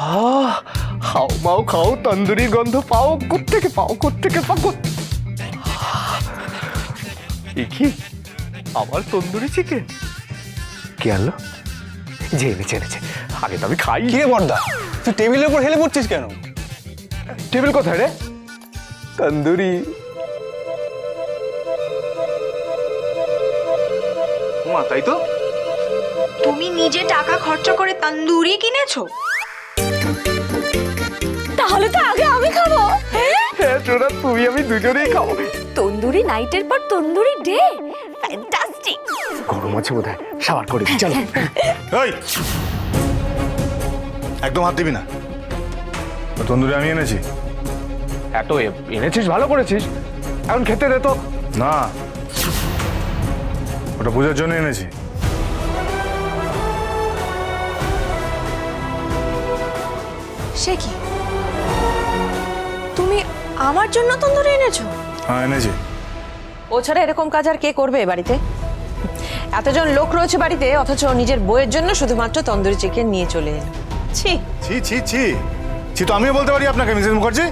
আহ, হাও মাও খাও তন্দুরির গন্ধ পাও কোত্থেকে পাও কোত্থেকে পাও কি? আবার তন্দুরি চিকেন কে আনলো? যে এনেছে এনেছে। আগে তো আমি খাই। কি বর্দা? তুই টেবিলের উপর হেলে পড়ছিস কেন? টেবিল কোথায় রে? তন্দুরি। মা তাই তো? তুমি নিজে টাকা খরচা করে তন্দুরি কিনেছো? তাহলে তো আগে আমি খাব। হ্যাঁ? সোনা তুমি আমি দুজনেই খাব। তন্দুরি নাইটের পর তন্দুরি ডে। ফ্যান্টাস্টিক গরম আছে বোধ হয় সাবার করে দিই, চলো। এই! একদম হাত দিবি না। ও তন্দুরি আমি এনেছি। এত এ- এনেছিস ভালো করেছিস। এখন খেতে দে তো। না। ওটা পূজার জন্য এনেছি। সে কি? আমার জন্য তন্দুরি এনেছো? হ্যাঁ এনেছি। ও ছাড়া এরকম কাজ আর কে করবে এ বাড়িতে? এতজন লোক রয়েছে বাড়িতে অথচ নিজের বইয়ের জন্য শুধুমাত্র তন্দুরি চিকেন নিয়ে চলে এলো। ছি। ছি ছি ছি। ছি তো আমিও বলতে পারি আপনাকে মিসেস মুখার্জি।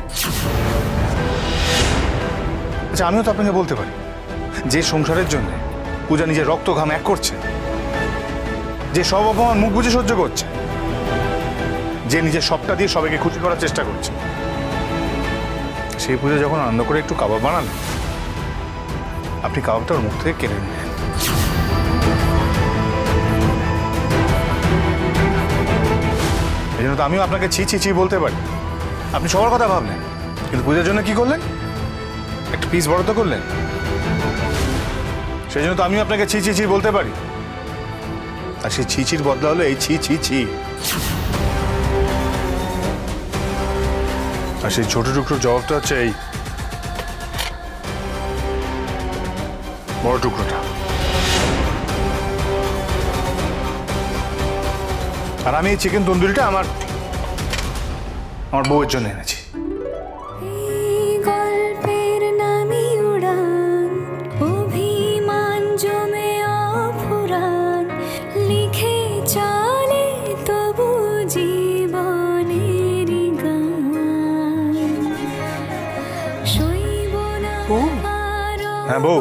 আচ্ছা আমিও তো আপনাকে বলতে পারি। যে সংসারের জন্য পূজা নিজের রক্ত ঘাম এক করছে যে সব অপমান মুখ বুঝে সহ্য করছে যে নিজের সবটা দিয়ে সবাইকে খুশি করার চেষ্টা করছে। সেই পূজা যখন আনন্দ করে একটু কাবাব বানান, আপনি কাবাবটা ওর মুখ থেকে কেড়ে নিলেন। এই জন্য তো আমিও আপনাকে ছি ছি ছি বলতে পারি। আপনি সবার কথা ভাবলেন, কিন্তু পূজার জন্য কি করলেন? একটা পিস বড় তো করলেন? সেই জন্য তো আমিও আপনাকে ছি ছি ছি বলতে পারি। আর সেই ছি, ছির বদলা হলো এই ছি ছি ছি। আর সেই ছোট টুকরোর জবাবটা হচ্ছে এই বড় টুকরোটা। আর আমি এই চিকেন তন্দুরিটা আমার আমার বউয়ের জন্য এনেছি। হ্যাঁ, বউ।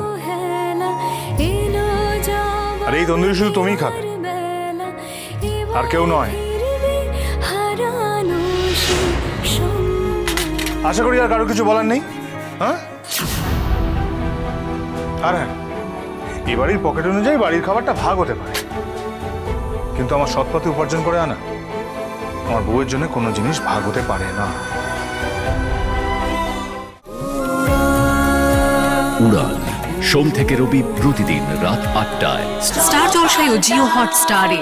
আর এই তন্দুরি শুধু তুমিই খাবে। আর কেউ নয়। আশা করি আর কারও কিছু বলার নেই হ্যাঁ আর হ্যাঁ এই বাড়ির পকেট অনুযায়ী বাড়ির খাবারটা ভাগ হতে পারে কিন্তু আমার সৎ পথে উপার্জন করে আনা আমার বউয়ের জন্য কোনো জিনিস ভাগ হতে পারে না উড়ান। সোম থেকে রবি প্রতিদিন রাত আটটায়। স্টার জলসায় ও জিও হটস্টারে।